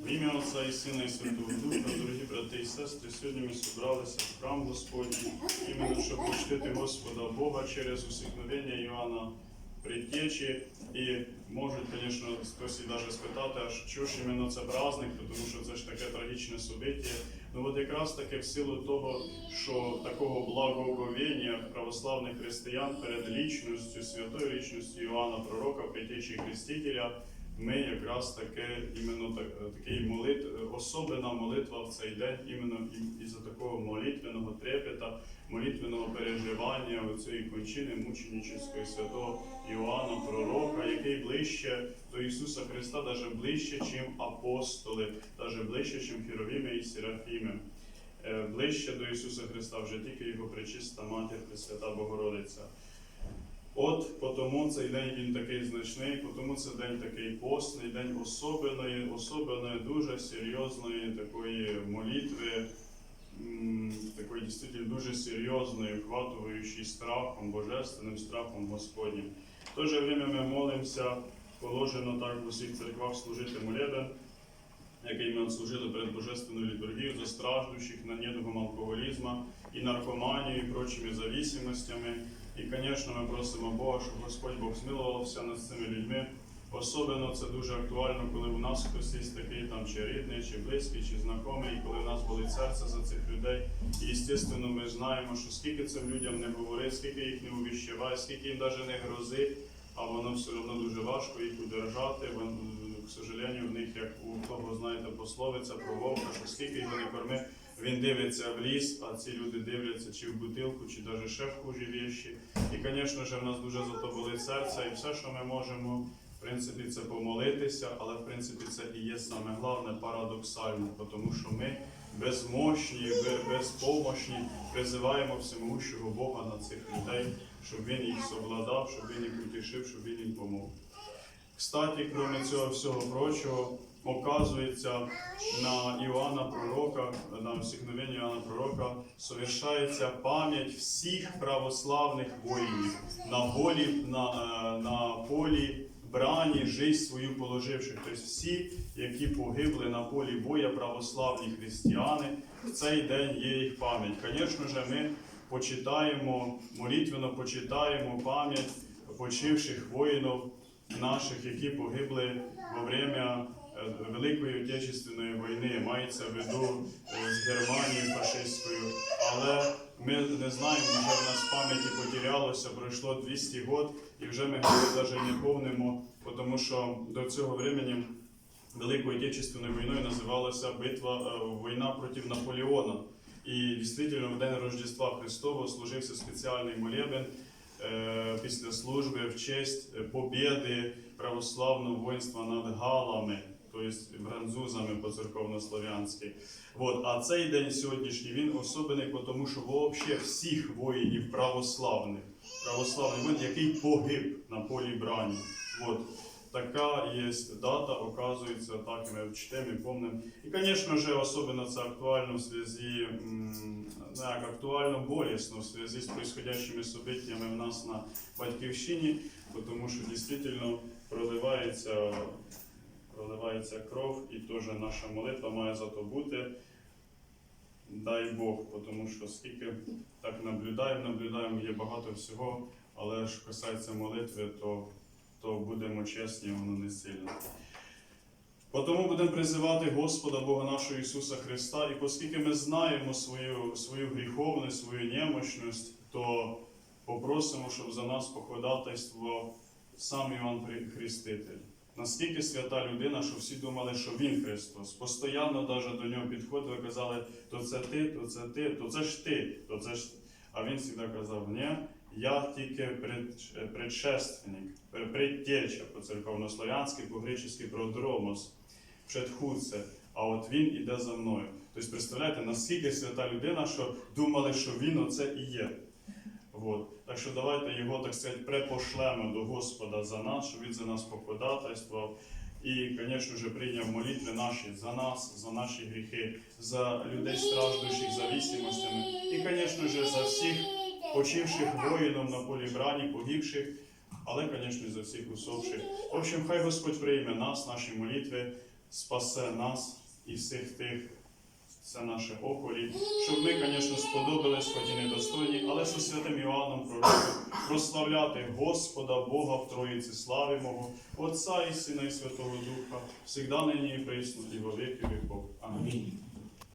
В ім'я Отця і Сина і Святого Духа, дорогі брати і сестри, сьогодні ми зібралися в храм Господній, іменно щоб почтити Господа Бога через усікновення Іоанна Предтечі. І можуть, звісно, хтось і навіть спитати, а що ж іменно це праздник, тому що це ж таке трагічне собиття. Ну от якраз таки в силу того, що такого благоговіння православних християн перед лічністю, святою лічністю Іоанна Пророка, Предтечі Хрестителя, ми якраз таке іменно так, такий молит, особлена молитва в цей день, іменно із-за такого молитвеного трепета, молитвеного переживання цієї кончини мученическої святого Іоанна Пророка, який ближче до Ісуса Христа, навіть ближче, чим апостоли, навіть ближче, чим Хіровіми і Серафіми. Е, Ближче до Ісуса Христа вже тільки Його пречиста матір Пресвята Богородиця. От потому цей день він такий значний, тому це день такий постний, день особеної, особеної, дуже серйозної такої молитви, такої дійсно дуже серйозної, охватуючої страхом, божественним страхом Господнім. В то же время ми молимося, положено так в усіх церквах служити молебен, який ми отслужили перед Божественною літургією за страждущих на недугом алкоголізму і наркоманію, і прочими зависимостями. І, звісно, ми просимо Бога, щоб Господь Бог змилувався над цими людьми. Особливо це дуже актуально, коли у нас хтось є такий там чи рідний, чи близький, чи знайомий, і коли в нас болить серце за цих людей. І, звісно, ми знаємо, що скільки цим людям не говорить, скільки їх не увіщеває, скільки їм навіть не грозить, а воно все одно дуже важко їх удержати. К сожалению, в них, як у того, знаєте, пословиця про вовка, що скільки його не корми, він дивиться в ліс, а ці люди дивляться чи в бутилку, чи навіть ще в хужі віші. І, звісно ж, в нас дуже зато болить серце, і все, що ми можемо, в принципі, це помолитися, але в принципі це і є саме головне парадоксально, тому що ми безмощні, безпомощні призиваємо всемогущого Бога на цих людей, щоб він їх совладав, щоб він їх утішив, щоб він їм помог. Кстати, крім цього всього прочого, оказується на Іоанна Пророка, на всікновення Іоанна Пророка, совершається пам'ять всіх православних воїнів на волі, на, е, на полі брані, жизнь свою положивши. Тобто всі, які погибли на полі боя, православні християни, в цей день є їх пам'ять. Звісно ж, ми почитаємо, молитвенно почитаємо пам'ять почивших воїнів наших, які погибли во время е, Великої Отечественної війни, мається в виду е, з Германією фашистською. Але ми не знаємо, вже в нас пам'яті потерялося, пройшло 200 років, і вже ми навіть не помнимо, тому що до цього времени Великою Отечественною війною називалася битва е, війна проти Наполеона. І дійсно в день Рождества Христового служився спеціальний молебен після служби в честь е, побєди православного воїнства над Галами, тобто французами по церковнослов'янськи. От, а цей день сьогоднішній він особливий, тому що взагалі всіх воїнів православних, православний воїн, який погиб на полі брані. От. Така є дата, оказується, так ми чтемо і помним. І, звісно ж, особливо це актуально в зв'язі, не як актуально болісно в зв'язі з происходящими событиями в нас на батьківщині, тому що дійсно проливається, проливається кров, і теж наша молитва має за то бути. Дай Бог, тому що скільки так наблюдаємо, наблюдаємо, є багато всього, але що касається молитви, то то будемо чесні, воно не сильно. Тому будемо призивати Господа Бога нашого Ісуса Христа, і оскільки ми знаємо свою, свою гріховність, свою немощність, то попросимо, щоб за нас походатайство сам Іван Хреститель. Наскільки свята людина, що всі думали, що він Христос. Постоянно навіть до нього підходили, казали, то це ти, то це ти, то це ж ти, то це ж. А він завжди казав, ні, я тільки предшественник, пр- предтеча по церковнослов'янськи, по-гречески продромос, предхудце, а от він іде за мною. Тобто, представляєте, наскільки свята людина, що думали, що він оце і є. Вот. Так що давайте його, так сказати, препошлемо до Господа за нас, щоб він за нас походатайствував. І, звісно ж, прийняв молитви наші за нас, за наші гріхи, за людей страждущих зависимостями. І, звісно ж, за всіх почивших воїнів на полі брані, погибших, але, звісно, за всіх усопших. В общем, хай Господь прийме нас, наші молитви, спасе нас і всіх тих, це наше околі, щоб ми, звісно, сподобались, хоч і недостойні, але зі святим Іоанном прославляти Господа Бога в Троїці славимого, Отця і Сина і Святого Духа, всегда нині і присно, і во віки віков. Амінь.